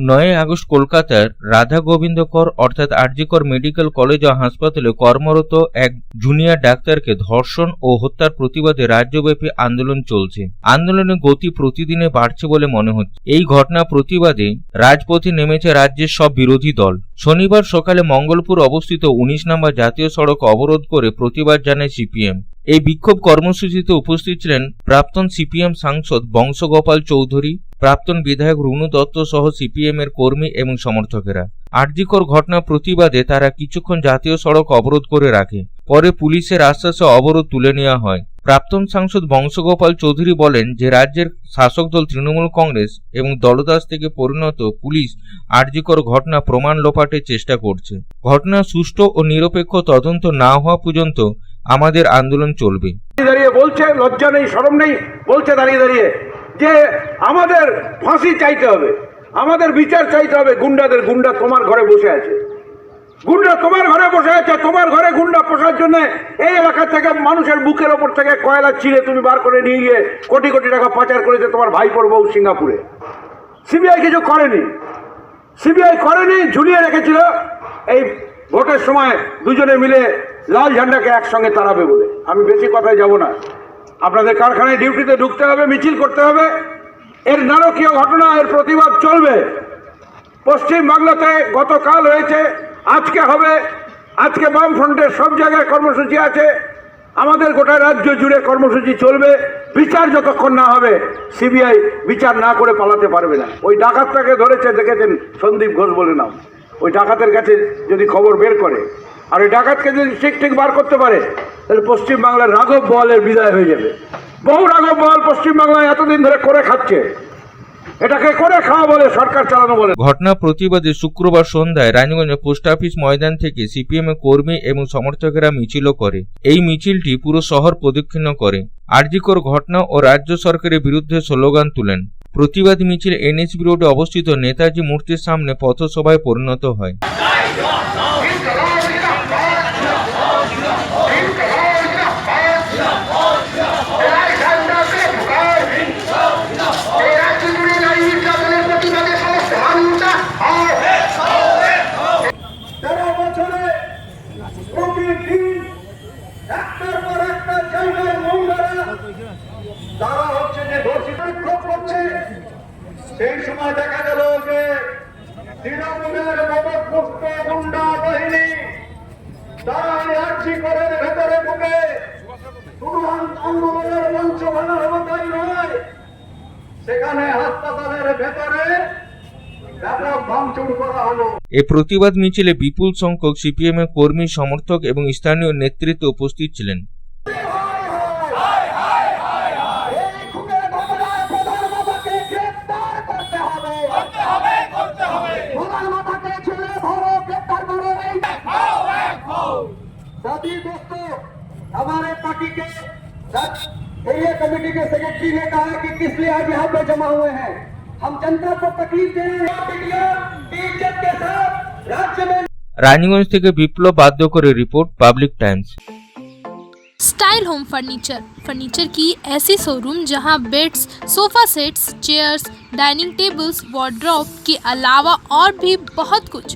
নয় আগস্ট কলকাতার রাধা গোবিন্দ কর অর্থাৎ আরজিকর মেডিকেল কলেজ ও হাসপাতালে কর্মরত এক জুনিয়র ডাক্তারকে ধর্ষণ ও হত্যার প্রতিবাদে রাজ্যব্যাপী আন্দোলন চলছে। আন্দোলনের গতি প্রতিদিনে বাড়ছে বলে মনে হচ্ছে। এই ঘটনা প্রতিবাদে রাজপথে নেমেছে রাজ্যের সব বিরোধী দল। শনিবার সকালে মঙ্গলপুর অবস্থিত উনিশ নম্বর জাতীয় সড়ক অবরোধ করে প্রতিবাদ জানায় সিপিএম। এই বিক্ষোভ কর্মসূচিতে উপস্থিত ছিলেন প্রাক্তন সিপিএম সাংসদ বংশগোপাল চৌধুরী প্রাক্তন বিধায়ক রুনু দত্ত সহ সিপিএম এর কর্মী এবং সমর্থকেরা। আরজিকর ঘটনা প্রতিবাদে তারা কিছুক্ষণ জাতীয় সড়ক অবরোধ করে রাখে। পরে পুলিশের আশ্বাসে অবরোধ তুলে নেওয়া হয়। প্রাক্তন সাংসদ বংশগোপাল চৌধুরী বলেন যে, রাজ্যের শাসক দল তৃণমূল কংগ্রেস এবং দলদাস থেকে পরিণত পুলিশ আরজিকর ঘটনা প্রমাণ লোপাটের চেষ্টা করছে। ঘটনা সুষ্ঠু ও নিরপেক্ষ তদন্ত না হওয়া পর্যন্ত আমাদের আন্দোলন চলবে। দাঁড়িয়ে বলছে, লজ্জা নেই সরম নেই, বলছে দাঁড়িয়ে দাঁড়িয়ে। যে আমাদের ফাঁসি চাইতে হবে। আমাদের বিচার চাইতে হবে। গুন্ডাদের গুন্ডা তোমার ঘরে বসে আছে। গুন্ডা তোমার ঘরে বসে আছে। তোমার ঘরে গুন্ডা পোষার জন্য এই এলাকা থেকে মানুষের বুকের ওপর থেকে কয়লা ছিঁড়ে তুমি বার করে নিয়ে গিয়ে কোটি কোটি টাকা পাচার করেছে তোমার ভাইপোর বউ সিঙ্গাপুরে। সিবিআই কিছু করেনি। সিবিআই করেনি, ঝুলিয়ে রেখেছিল। এই ভোটের সময় দুজনে মিলে লাল ঝান্ডাকে একসঙ্গে তাড়াবে বলে। আমি বেশি কথায় যাব না। আপনাদের কারখানায় ডিউটিতে ঢুকতে হবে, মিছিল করতে হবে। এর নারকীয় ঘটনা, এর প্রতিবাদ চলবে। পশ্চিম বাংলাতে গতকাল হয়েছে, আজকে হবে। আজকে বামফ্রন্টের সব জায়গায় কর্মসূচি আছে। আমাদের গোটা রাজ্য জুড়ে কর্মসূচি চলবে। বিচার যতক্ষণ না হবে, সিবিআই বিচার না করে পালাতে পারবে না। ওই ডাকাতটাকে ধরেছে, দেখেছেন সন্দীপ ঘোষ বলে নাম। ওই ডাকাতের কাছে যদি খবর বের করে আর ওই ডাকাতকে যদি ঠিক ঠিক বার করতে পারে, তাহলে পশ্চিমবাংলার রাঘব বলের বিদায় হয়ে যাবে। বহু রাঘব বল পশ্চিমবাংলায় এতদিন ধরে করে খাচ্ছে। এটাকে করে খাওয়া বলে সরকার চালানো বলে ঘটনা প্রতিবাদে শুক্রবার সন্ধ্যায় রানীগঞ্জে পোস্ট অফিস ময়দান থেকে সিপিএম কর্মী এবং সমর্থকেরা মিছিলও করে। এই মিছিলটি পুরো শহর প্রদক্ষিণ করে। আরজিকর ঘটনা ও রাজ্য সরকারের বিরুদ্ধে স্লোগান তুলেন। প্রতিবাদ মিছিল এনএসবি রোডে অবস্থিত নেতাজি মূর্তির সামনে পথসভায় পরিণত হয় তেরো বছরে প্রতিদিন একটার পর একটা জায়গায় মহিলারা তারা হচ্ছে যে ধর্ষিত। বিক্ষোভ করছে। সেই সময় দেখা গেল যে তৃণমূলের মদপুষ্ট গুন্ডা বাহিনী এই প্রতিবাদ মিছিলে বিপুল সংখ্যক সিপিএম এর কর্মী, সমর্থক এবং স্থানীয় নেতৃত্ব উপস্থিত ছিলেন। सभी दोस्तों हमारे पार्टी के एरिया कमेटी के सेक्रेटरी ने कहा कि किस लिए आज यहाँ पे जमा हुए हैं हम जनता को तकलीफ दे रहे हैं मीडिया की इज्जत के साथ राज्य में রানীগঞ্জ থেকে বিপ্লব বাধ্য করে report Public Times style home furniture furniture की ऐसी शोरूम जहां beds sofa sets chairs dining tables wardrobe के अलावा और भी बहुत कुछ